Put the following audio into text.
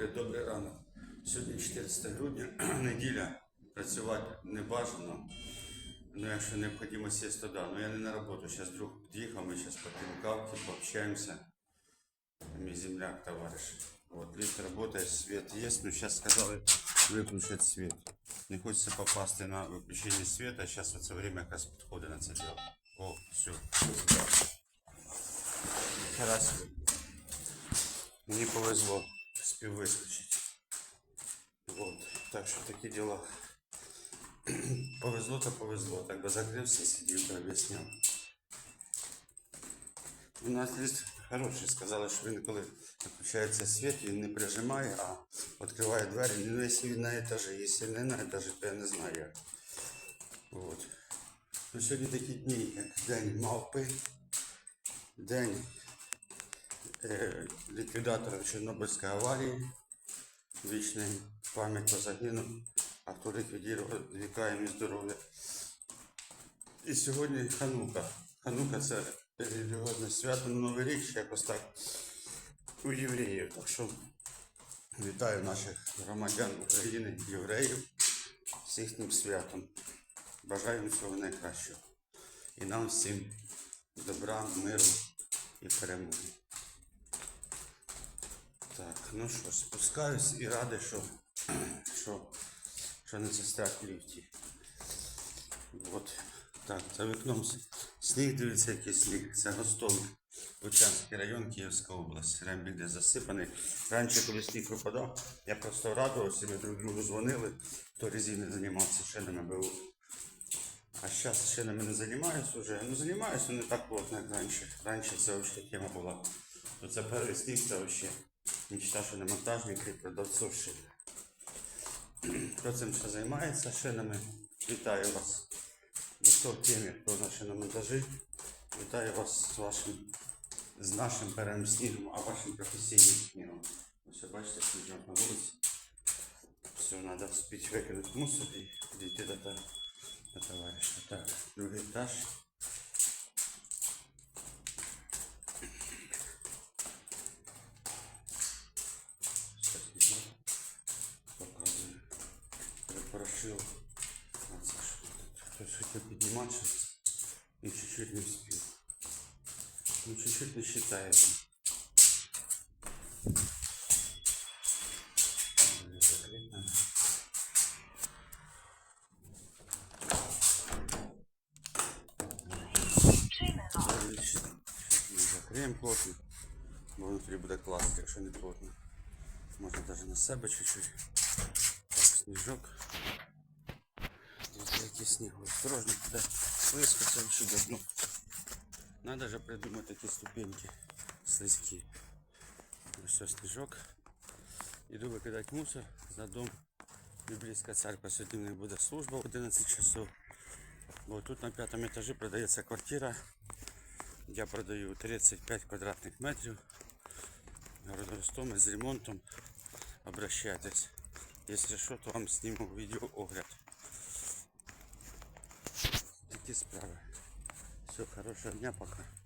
Добрий, добрий ранок. Сьогодні 14 грудня, неділя. Працювати не бажано. Ну, якщо необхідно сесть, то да. Но я не на роботу. Зараз друг під'їхав, ми зараз поп'ємо кавки, пообщаємося. Мій земляк, товариш. Вот, лифт работает, свет есть, но сейчас сказали выключить свет. Не хочется попасть на выключение света, сейчас вот это время как раз подходит на это дело. О, все. Раз. Мені повезло спів вискочити. Вот. Так що такі діла. повезло то повезло. Так би закрився, сидів та об'ясняв. У нас лист хороший. Сказали, що він коли виключається світ, він не прижимає, а відкриває двері. Ну, якщо він на етажі, якщо не на етажі, то я не знаю як. Вот. Ну, сьогодні такі дні, як День мавпи, День е, ліквідатора Чорнобильської аварії, вічний пам'ять по загинув, а хто ліквідував, віка і здоров'я. І сьогодні Ханука. Ханука це релігіозне свято на Новий рік, ще якось так у євреїв. Так що вітаю наших громадян України, євреїв з їхнім святом. Бажаю всього найкращого. І нам всім добра, миру і перемоги. Ну що, спускаюсь і радий, що, що, що не застряг в ліфті. От. Так, за вікном сніг дивиться, який сніг. Це Гостомель. Лучанський район, Київська область. Рембіль де засипаний. Раніше, коли сніг випадав, я просто радувався, ми друг другу дзвонили, хто резини займався шинами БУ. А зараз шинами не займаюся вже. Ну займаюся не так плотно, як раніше. Раніше це взагалі тема була. То це перший сніг, це взагалі. Мечта, що не монтажники, продавців шин. Хто цим ще займається шинами, вітаю вас. В темі, хто на шиномонтажі, вітаю вас з вашим, з нашим першим снігом, а вашим професійним снігом. Ось бачите, сніжок на вулиці. Все, треба вспіти викинути мусор і дійти до, до товариша. Так, другий етаж. Припорошив. А це що тут? Хтось хотів підніматися і чуть-чуть не встиг. Ну, чуть-чуть не считается. Закрыть надо. Отлично. Мы закроем плотно. Бо внутрі буде класно, якщо не плотно. Можна даже на себе чуть-чуть. Так, сніжок. Тут який сніг. Осторожно, слизько, це взагалі дно. Надо же придумать такие ступеньки слизькі. Ось все, сніжок. Іду викидати мусор за дом. Біблійська церква. Сьогодні в них буде служба в 11 часов. Бо тут на п'ятому етажі продається квартира. Я продаю 35 квадратних метрів. Города Ростомель з ремонтом. Обращайтесь. Якщо що, то вам зніму відео огляд. Такі справи. Все, хорошего дня, пока.